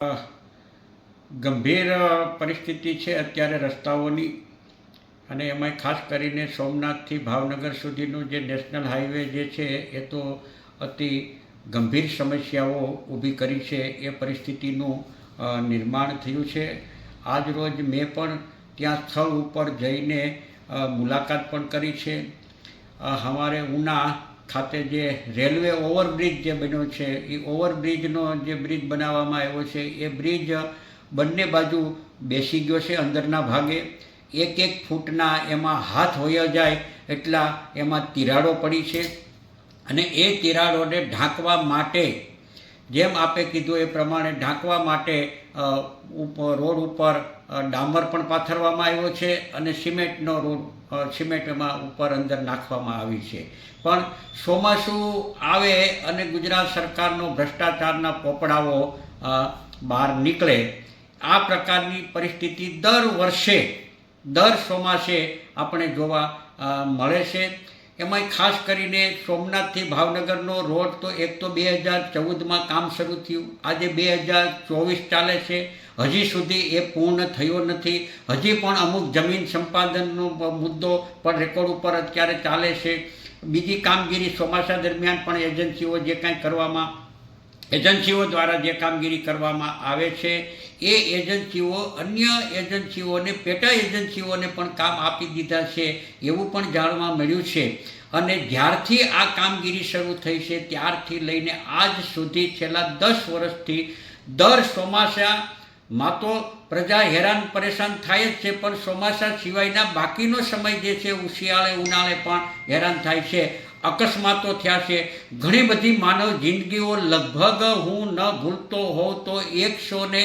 ગંભીર પરિસ્થિતિ છે અત્યારે રસ્તાઓની અને એમાંય ખાસ કરીને સોમનાથથી ભાવનગર સુધીનું જે નેશનલ હાઈવે જે છે એ તો અતિ ગંભીર સમસ્યાઓ ઊભી કરી છે એ પરિસ્થિતિનું નિર્માણ થયું છે. આજ રોજ મેં પણ ત્યાં સ્થળ ઉપર જઈને મુલાકાત પણ કરી છે. હમારે ઉના ખાતે જે રેલવે ઓવરબ્રિજ જે બન્યો છે, એ ઓવરબ્રિજનો જે બ્રિજ બનાવવામાં આવ્યો છે, એ બ્રિજ બંને બાજુ બેસી ગયો છે અંદરના ભાગે. એક એક ફૂટના એમાં હાથ હોયા જાય એટલા એમાં તિરાડો પડી છે અને એ તિરાડોને ઢાંકવા માટે, જેમ આપે કીધું એ પ્રમાણે ઢાંકવા માટે રોડ ઉપર ડામર પણ પાથરવામાં આવ્યો છે અને સિમેન્ટનો રોડ સિમેન્ટમાં ઉપર અંદર નાખવામાં આવી છે. પણ ચોમાસું આવે અને ગુજરાત સરકારનો ભ્રષ્ટાચારના પોપડાઓ બહાર નીકળે, આ પ્રકારની પરિસ્થિતિ દર વર્ષે, દર ચોમાસે આપણે જોવા મળે છે. એમાંય ખાસ કરીને સોમનાથથી ભાવનગરનો રોડ તો એક તો બે હજાર ચૌદમાં કામ શરૂ થયું. આજે બે હજાર ચોવીસ ચાલે છે. હજી સુધી એ પૂર્ણ થયો નથી. હજી પણ અમુક જમીન સંપાદનનો મુદ્દો પણ રેકોર્ડ ઉપર અત્યારે ચાલે છે. બીજી કામગીરી ચોમાસા દરમિયાન પણ એજન્સીઓ જે કાંઈ કરવામાં એજન્સીઓ દ્વારા જે કામગીરી કરવામાં આવે છે, એ એજન્સીઓ, અન્ય એજન્સીઓને, પેટા એજન્સીઓને પણ કામ આપી દીધા છે એવું પણ જાણવા મળ્યું છે. અને જ્યારથી આ કામગીરી શરૂ થઈ છે, ત્યારથી લઈને આજ સુધી છેલ્લા દસ વર્ષથી દર ચોમાસામાં તો પ્રજા હેરાન પરેશાન થાય જ છે, પણ ચોમાસા સિવાયના બાકીનો સમય જે છે, ઉશિયાળે, ઉનાળે પણ હેરાન થાય છે. અકસ્માતો થયા છે. ઘણી બધી માનવ જિંદગીઓ લગભગ હું ન ભૂલતો હોઉં તો એકસો ને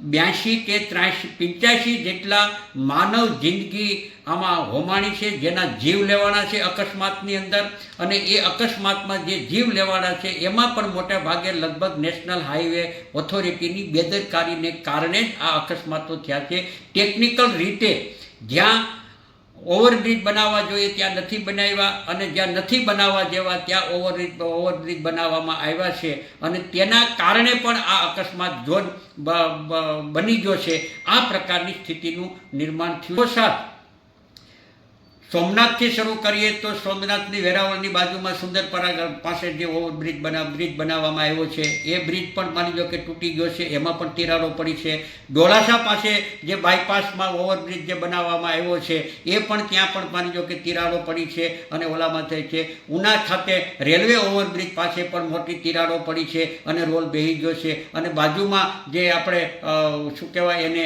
બ્યાસી કે ત્રાસી, પંચ્યાસી જેટલા માનવ જિંદગી આમાં હોમાણી છે, જેના જીવ લેવાના છે અકસ્માતની અંદર. અને એ અકસ્માતમાં જે જીવ લેવાના છે, એમાં પણ મોટા ભાગે લગભગ નેશનલ હાઈવે ઓથોરિટીની બેદરકારીને કારણે જ આ અકસ્માતો થયા છે. ટેકનિકલ રીતે જ્યાં ઓવરબ્રિજ બનાવવા જોઈએ, ત્યાં નથી બનાવ્યા અને જ્યાં નથી બનાવવા જેવા, ત્યાં ઓવરબ્રિજ ઓવરબ્રિજ બનાવવામાં આવ્યા છે. અને તેના કારણે પણ આ અકસ્માત બ- બની ગયો છે. આ પ્રકારની સ્થિતિનું નિર્માણ થયું સાથ સોમનાથથી શરૂ કરીએ તો સોમનાથની વેરાવળની બાજુમાં સુંદરપરા પાસે જે ઓવરબ્રિજ બના, બ્રિજ બનાવવામાં આવ્યો છે, એ બ્રિજ પણ માની લો કે તૂટી ગયો છે, એમાં પણ તિરાડો પડી છે. ડોળાસા પાસે જે બાયપાસમાં ઓવરબ્રિજ જે બનાવવામાં આવ્યો છે, એ પણ ત્યાં પણ માની લો કે તિરાડો પડી છે અને ઓલામાં થાય છે. ઉના ખાતે રેલવે ઓવરબ્રિજ પાસે પણ મોટી તિરાડો પડી છે અને રોલ બેહી ગયો છે. અને બાજુમાં જે આપણે શું કહેવાય એને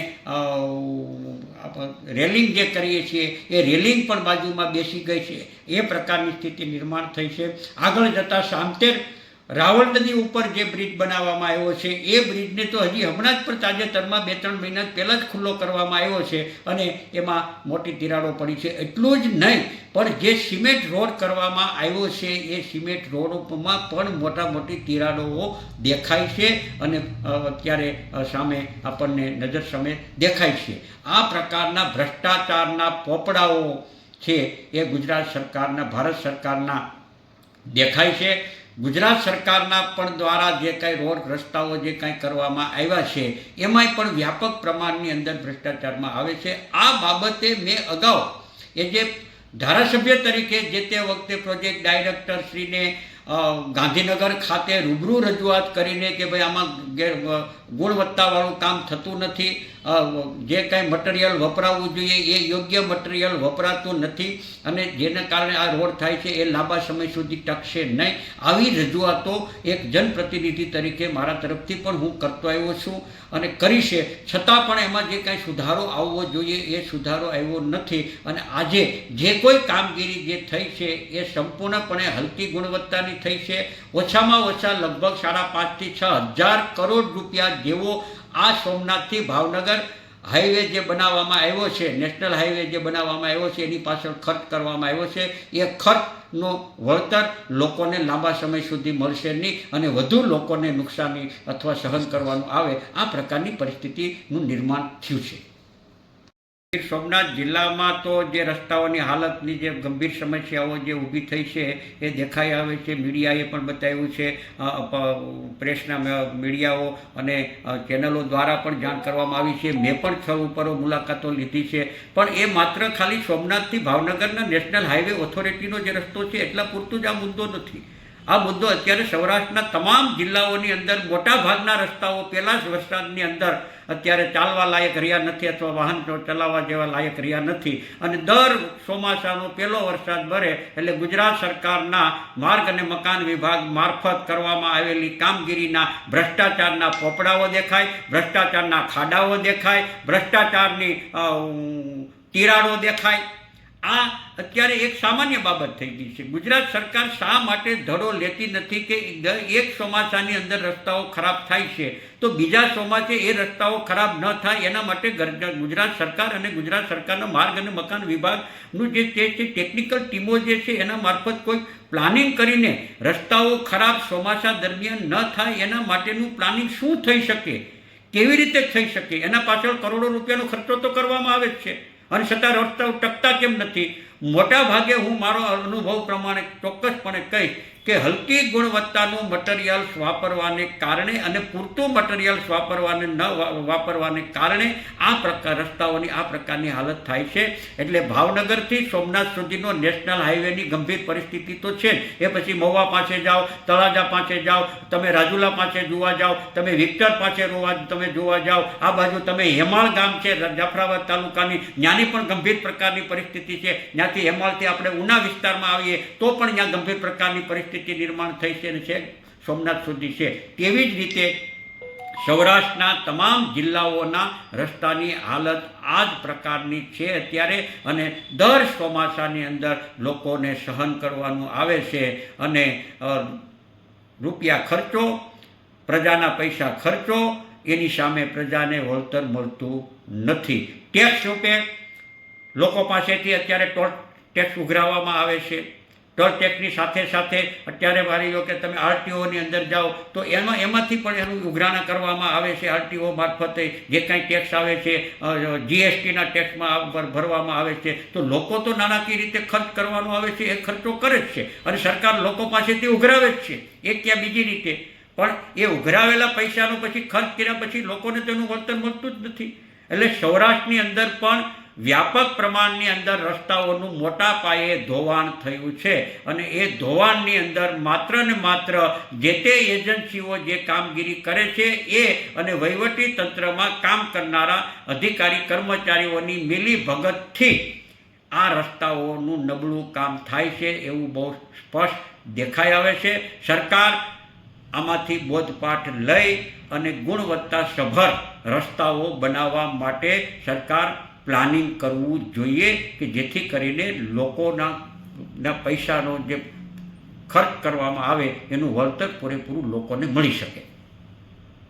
રેલિંગ જે કરીએ છીએ, એ રેલિંગ પણ બાજુમાં બેસી ગઈ છે. એ પ્રકારની સ્થિતિ નિર્માણ થઈ છે. આગળ જતાં સામતેર રાવળ નદી ઉપર જે બ્રિજ બનાવવામાં આવ્યો છે, એ બ્રિજને તો હજી હમણાં જ પણ તાજેતરમાં બે ત્રણ મહિના પહેલાં જ ખુલ્લો કરવામાં આવ્યો છે અને એમાં મોટી તિરાડો પડી છે. એટલું જ નહીં, પણ જે સિમેન્ટ રોડ કરવામાં આવ્યો છે, એ સિમેન્ટ રોડમાં પણ મોટા મોટી તિરાડો દેખાય છે અને અત્યારે સામે આપણને નજર સામે દેખાય છે. આ પ્રકારના ભ્રષ્ટાચારના પોપડાઓ છે એ ગુજરાત સરકારના, ભારત સરકારના દેખાય છે. ગુજરાત સરકારના પણ દ્વારા જે કાંઈ રોડ રસ્તાઓ જે કાંઈ કરવામાં આવ્યા છે, એમાંય પણ વ્યાપક પ્રમાણની અંદર ભ્રષ્ટાચારમાં આવે છે. આ બાબતે મેં અગાઉ એ જે ધારાસભ્ય તરીકે જે તે વખતે પ્રોજેક્ટ ડાયરેક્ટર શ્રીને ગાંધીનગર ખાતે રૂબરૂ રજૂઆત કરીને કે ભાઈ આમાં ગુણવત્તાવાળું કામ થતું નથી જે કાંઈ મટીરિયલ વપરાવવું જોઈએ એ યોગ્ય મટીરિયલ વપરાતું નથી અને જેના કારણે આ રોડ થાય છે એ લાંબા સમય સુધી ટકશે નહીં. આવી રજૂઆતો એક જનપ્રતિનિધિ તરીકે મારા તરફથી પણ હું કરતો આવ્યો છું અને કરી છે. છતાં પણ એમાં જે કાંઈ સુધારો આવવો જોઈએ એ સુધારો આવ્યો નથી અને આજે જે કોઈ કામગીરી જે થઈ છે એ સંપૂર્ણપણે હલકી ગુણવત્તાની થઈ છે. ઓછામાં ઓછા લગભગ સાડા પાંચથી છ હજાર કરોડ રૂપિયા જેવો આ સોમનાથથી ભાવનગર હાઈવે જે બનાવવામાં આવ્યો છે નેશનલ હાઈવે જે બનાવવામાં આવ્યો છે, એની પાછળ ખર્ચ કરવામાં આવ્યો છે, એ ખર્ચનો વળતર લોકોને લાંબા સમય સુધી મળશે નહીં અને વધુ લોકોને નુકસાની અથવા સહન કરવાનું આવે, આ પ્રકારની પરિસ્થિતિનું નિર્માણ થયું છે. ગીર સોમનાથ જિલ્લામાં તો જે રસ્તાઓની હાલતની જે ગંભીર સમસ્યાઓ જે ઊભી થઈ છે, એ દેખાઈ આવે છે. મીડિયાએ પણ બતાવ્યું છે પ્રેસના મીડિયાઓ અને ચેનલો દ્વારા પણ જાણ કરવામાં આવી છે. મેં પણ સ્થળ ઉપર મુલાકાતો લીધી છે. પણ એ માત્ર ખાલી સોમનાથથી ભાવનગરના નેશનલ હાઈવે ઓથોરિટીનો જે રસ્તો છે. એટલા પૂરતું જ આ મુદ્દો નથી. આ મુદ્દો અત્યારે સૌરાષ્ટ્રના તમામ જિલ્લાઓની અંદર, મોટા ભાગના રસ્તાઓ, પહેલાં જ વરસાદની અંદર અત્યારે ચાલવા લાયક રહ્યા નથી અથવા વાહન ચલાવવા જેવા લાયક રહ્યા નથી. અને દર ચોમાસાનો પહેલો વરસાદ ભરે એટલે ગુજરાત સરકારના માર્ગ અને મકાન વિભાગ મારફત કરવામાં આવેલી કામગીરીના ભ્રષ્ટાચારના પોપડાઓ દેખાય, ભ્રષ્ટાચારના ખાડાઓ દેખાય, ભ્રષ્ટાચારની તિરાડો દેખાય. આ અત્યારે એક સામાન્ય બાબત થઈ ગઈ છે. ગુજરાત સરકાર શા માટે ધડો લેતી નથી કે એક ચોમાસાની અંદર રસ્તાઓ ખરાબ થાય છે? તો બીજા ચોમાસે એ રસ્તાઓ ખરાબ ન થાય એના માટે ગુજરાત સરકાર અને ગુજરાત સરકારના માર્ગ અને મકાન વિભાગનું જે છે ટેકનિકલ ટીમો જે છે એના મારફત કોઈ પ્લાનિંગ કરીને રસ્તાઓ ખરાબ ચોમાસા દરમિયાન ન થાય એના માટેનું પ્લાનિંગ શું થઈ શકે? કેવી રીતે થઈ શકે? એના પાછળ કરોડો રૂપિયાનો ખર્ચો તો કરવામાં આવે જ છે. અને છતાં રસ્તા ટકતા કેમ નથી? મોટા ભાગે હું મારો અનુભવ પ્રમાણે ચોક્કસપણે કહીશ કે હલકી ગુણવત્તાનું મટીરિયલ્સ વાપરવાને કારણે અને પૂરતું મટીરિયલ્સ વાપરવાને ન વાપરવાને કારણે આ પ્રકાર રસ્તાઓની, આ પ્રકારની હાલત થાય છે. એટલે ભાવનગરથી સોમનાથ સુધીનો નેશનલ હાઈવેની ગંભીર પરિસ્થિતિ તો છે એ પછી મહુવા પાસે જાઓ, તળાજા પાસે જાઓ, તમે રાજુલા પાસે જોવા જાઓ, તમે વિક્ટર પાસે રોવા, તમે જોવા જાઓ. આ બાજુ તમે હેમાળ ગામ છે, જાફરાબાદ તાલુકાની, ત્યાંની પણ ગંભીર પ્રકારની પરિસ્થિતિ છે. ત્યાંથી હેમાળથી આપણે ઉના વિસ્તારમાં આવીએ, તો પણ ત્યાં ગંભીર પ્રકારની પરિસ્થિતિ નિર્માણ થઈ છે અને છે, સોમનાથ સુધી છે. તેવી જ રીતે સૌરાષ્ટ્રના તમામ જિલ્લાઓના રસ્તાની હાલત આ જ પ્રકારની છે અત્યારે અને દર ચોમાસાની અંદર લોકોને સહન કરવાનું આવે છે અને રૂપિયા ખર્ચો, પ્રજાના પૈસા ખર્ચો, એની સામે પ્રજાને વળતર મળતું નથી. ટેક્સ રૂપે લોકો પાસેથી અત્યારે ટોલ ટેક્સ ઉઘરાવવામાં આવે છે. ટોલ સાથે સાથે અત્યારે મારી લો કે તમે આરટીઓની અંદર જાઓ, તો એમાં એમાંથી પણ એનું ઉઘરાણા કરવામાં આવે છે, આરટીઓ મારફતે જે કાંઈ ટેક્સ આવે છે જીએસટીના ટેક્સમાં ભર- ભરવામાં આવે છે, તો લોકો તો નાણાકીય રીતે ખર્ચ કરવાનો આવે છે, એ ખર્ચો કરે જ છે. અને સરકાર લોકો પાસેથી ઉઘરાવે જ છે, એક ક્યાં બીજી રીતે. પણ એ ઉઘરાવેલા પૈસાનો પછી ખર્ચ કર્યા પછી લોકોને તેનું વળતર મળતું જ નથી. એટલે સૌરાષ્ટ્રની અંદર પણ વ્યાપક પ્રમાણની અંદર રસ્તાઓનું મોટા પાયે ધોવાણ થયું છે અને એ ધોવાણની અંદર માત્ર ને માત્ર જે તે એજન્સીઓ જે કામગીરી કરે છે એ અને વહીવટી તંત્રમાં કામ કરનારા અધિકારી કર્મચારીઓની મિલી ભગતથી આ રસ્તાઓનું નબળું કામ થાય છે એવું બહુ સ્પષ્ટ દેખાઈ આવે છે. સરકાર આમાંથી બોધપાઠ લઈ અને ગુણવત્તાસભર રસ્તાઓ બનાવવા માટે સરકાર પ્લાનિંગ કરવું જોઈએ કે જેથી કરીને લોકોના પૈસાનો જે ખર્ચ કરવામાં આવે, એનું વળતર પૂરેપૂરું લોકોને મળી શકે.